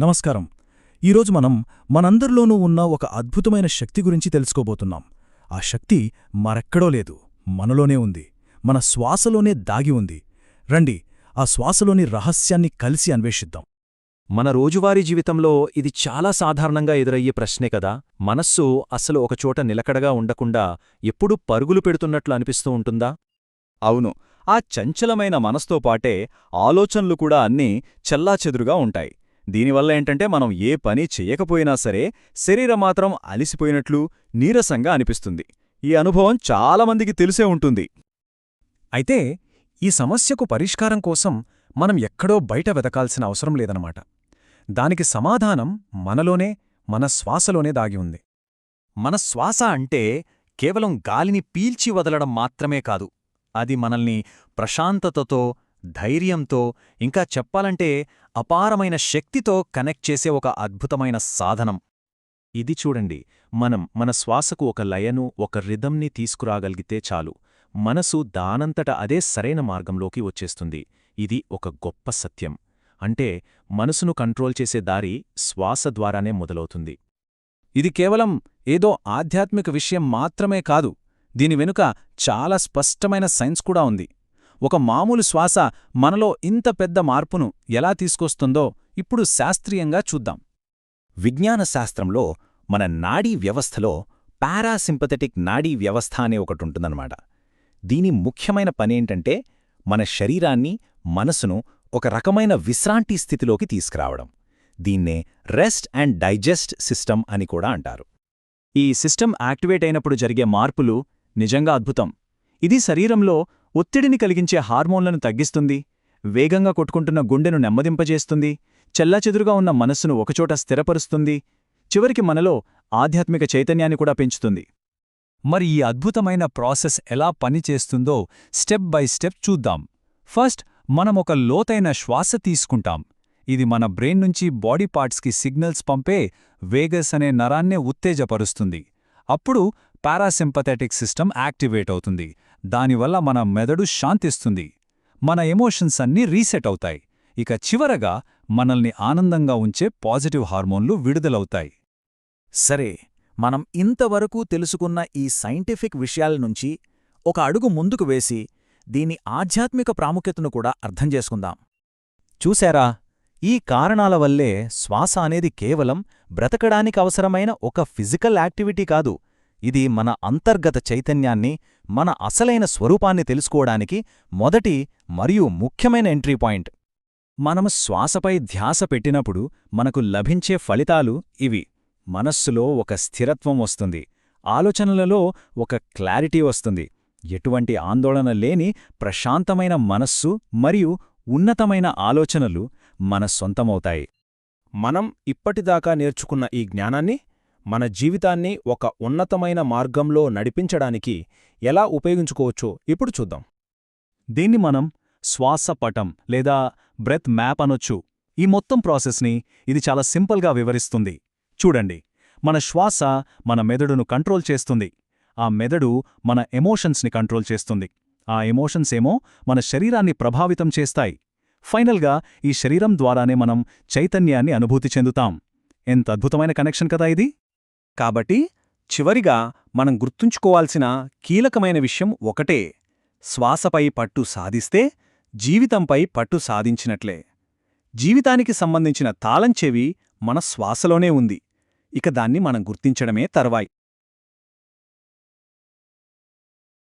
నమస్కారం. ఈరోజు మనం మనందరిలోనూ ఉన్న ఒక అద్భుతమైన శక్తి గురించి తెలుసుకోబోతున్నాం. ఆ శక్తి మరెక్కడో లేదు మనలోనే ఉంది మన శ్వాసలోనే దాగి ఉంది. రండి ఆ శ్వాసలోని రహస్యాన్ని కలిసి అన్వేషిద్దాం. మన రోజువారీ జీవితంలో ఇది చాలా సాధారణంగా ఎదురయ్యే ప్రశ్నే కదా. మనస్సు అసలు ఒకచోట నిలకడగా ఉండకుండా ఎప్పుడూ పరుగులు పెడుతున్నట్లు అనిపిస్తూ ఉంటుందా? అవును ఆ చంచలమైన మనస్తో పాటే ఆలోచనలు కూడా అన్నీ చెల్లాచెదురుగా ఉంటాయి. దీనివల్ల ఏంటంటే మనం ఏ పని చెయ్యకపోయినా సరే శరీరం మాత్రం అలిసిపోయినట్లు నీరసంగా అనిపిస్తుంది. ఈ అనుభవం చాలామందికి తెలిసే ఉంటుంది. అయితే ఈ సమస్యకు పరిష్కారం కోసం మనం ఎక్కడో బయట వెతకాల్సిన అవసరం లేదనమాట దానికి సమాధానం మనలోనే మన శ్వాసలోనే దాగి ఉంది. మన శ్వాస అంటే కేవలం గాలిని పీల్చి వదలడం మాత్రమే కాదు అది మనల్ని ప్రశాంతతతో ధైర్యంతో ఇంకా చెప్పాలంటే అపారమైన శక్తితో కనెక్ట్ చేసే ఒక అద్భుతమైన సాధనం. ఇది చూడండి మనం మన శ్వాసకు ఒక లయను ఒక రిధంని తీసుకురాగలిగితే చాలు. మనసు దానంతట అదే సరైన మార్గంలోకి వచ్చేస్తుంది. ఇది ఒక గొప్ప సత్యం. అంటే మనసును కంట్రోల్ చేసే దారి శ్వాస ద్వారానే మొదలవుతుంది. ఇది కేవలం ఏదో ఆధ్యాత్మిక విషయం మాత్రమే కాదు. దీని వెనుక చాలా స్పష్టమైన సైన్స్ కూడా ఉంది. ఒక మామూలు శ్వాస మనలో ఇంత పెద్ద మార్పును ఎలా తీసుకొస్తుందో ఇప్పుడు శాస్త్రీయంగా చూద్దాం. విజ్ఞాన శాస్త్రంలో మన నాడీ వ్యవస్థలో పారాసింపథెటిక్ నాడీ వ్యవస్థ అనే ఒకటుంటుందన్నమాట. దీని ముఖ్యమైన పనేంటంటే మన శరీరాన్ని మనసును ఒక రకమైన విశ్రాంతి స్థితిలోకి తీసుకురావడం. దీన్నే రెస్ట్ అండ్ డైజెస్ట్ సిస్టమ్ అని కూడా అంటారు. ఈ సిస్టమ్ యాక్టివేట్ అయినప్పుడు జరిగే మార్పులు నిజంగా అద్భుతం. ఇది శరీరంలో ఒత్తిడిని కలిగించే హార్మోన్లను తగ్గిస్తుంది వేగంగా కొట్టుకుంటున్న గుండెను నెమ్మదింపజేస్తుంది చెల్లాచెదురుగా ఉన్న మనస్సును ఒకచోట స్థిరపరుస్తుంది చివరికి మనలో ఆధ్యాత్మిక చైతన్యాన్ని కూడా పెంచుతుంది. మరి ఈ అద్భుతమైన ప్రాసెస్ ఎలా పనిచేస్తుందో స్టెప్ బై స్టెప్ చూద్దాం. ఫస్ట్ మనం ఒక లోతైన శ్వాస తీసుకుంటాం. ఇది మన బ్రెయిన్ నుంచి బాడీ పార్ట్స్కి సిగ్నల్స్ పంపే వేగస్ అనే నరాన్నే ఉత్తేజపరుస్తుంది. అప్పుడు పారాసింపథెటిక్ సిస్టమ్ యాక్టివేట్ అవుతుంది. దానివల్ల మన మెదడు శాంతిస్తుంది. మన ఎమోషన్స్ అన్నీ రీసెట్ అవుతాయి. ఇక చివరగా మనల్ని ఆనందంగా ఉంచే పాజిటివ్ హార్మోన్లు విడుదలవుతాయి. సరే మనం ఇంతవరకు తెలుసుకున్న ఈ సైంటిఫిక్ విషయాల నుంచి ఒక అడుగు ముందుకు వేసి దీని ఆధ్యాత్మిక ప్రాముఖ్యతను కూడా అర్థం చేసుకుందాం. చూశారా? ఈ కారణాల వల్లే శ్వాస అనేది కేవలం బ్రతకడానికి అవసరమైన ఒక ఫిజికల్ యాక్టివిటీ కాదు. ఇది మన అంతర్గత చైతన్యాన్ని మన అసలైన స్వరూపాన్ని తెలుసుకోవడానికి మొదటి మరియు ముఖ్యమైన ఎంట్రీ పాయింట్. మనం శ్వాసపై ధ్యాస పెట్టినప్పుడు మనకు లభించే ఫలితాలు ఇవి. మనస్సులో ఒక స్థిరత్వం వస్తుంది. ఆలోచనలలో ఒక క్లారిటీ వస్తుంది. ఎటువంటి ఆందోళన లేని ప్రశాంతమైన మనస్సు మరియు ఉన్నతమైన ఆలోచనలు మన సొంతమవుతాయి. మనం ఇప్పటిదాకా నేర్చుకున్న ఈ జ్ఞానాన్ని మన జీవితాన్ని ఒక ఉన్నతమైన మార్గంలో నడిపించడానికి ఎలా ఉపయోగించుకోవచ్చో ఇప్పుడు చూద్దాం. దీన్ని మనం శ్వాస పటం లేదా బ్రెత్ మ్యాప్ అనొచ్చు. ఈ మొత్తం ప్రాసెస్ని ఇది చాలా సింపుల్గా వివరిస్తుంది. చూడండి మన శ్వాస మన మెదడును కంట్రోల్ చేస్తుంది. ఆ మెదడు మన ఎమోషన్స్ని కంట్రోల్ చేస్తుంది. ఆ ఎమోషన్స్ ఏమో మన శరీరాన్ని ప్రభావితం చేస్తాయి. ఫైనల్గా ఈ శరీరం ద్వారానే మనం చైతన్యాన్ని అనుభూతి చెందుతాం. ఎంత అద్భుతమైన కనెక్షన్ కదా ఇది! కాబట్టి చివరిగా మనం గుర్తుంచుకోవాల్సిన కీలకమైన విషయం ఒకటే. శ్వాసపై పట్టు సాధిస్తే జీవితంపై పట్టు సాధించినట్లే. జీవితానికి సంబంధించిన తాళంచెవి మన శ్వాసలోనే ఉంది. ఇక దాన్ని మనం గుర్తించడమే తర్వాయి.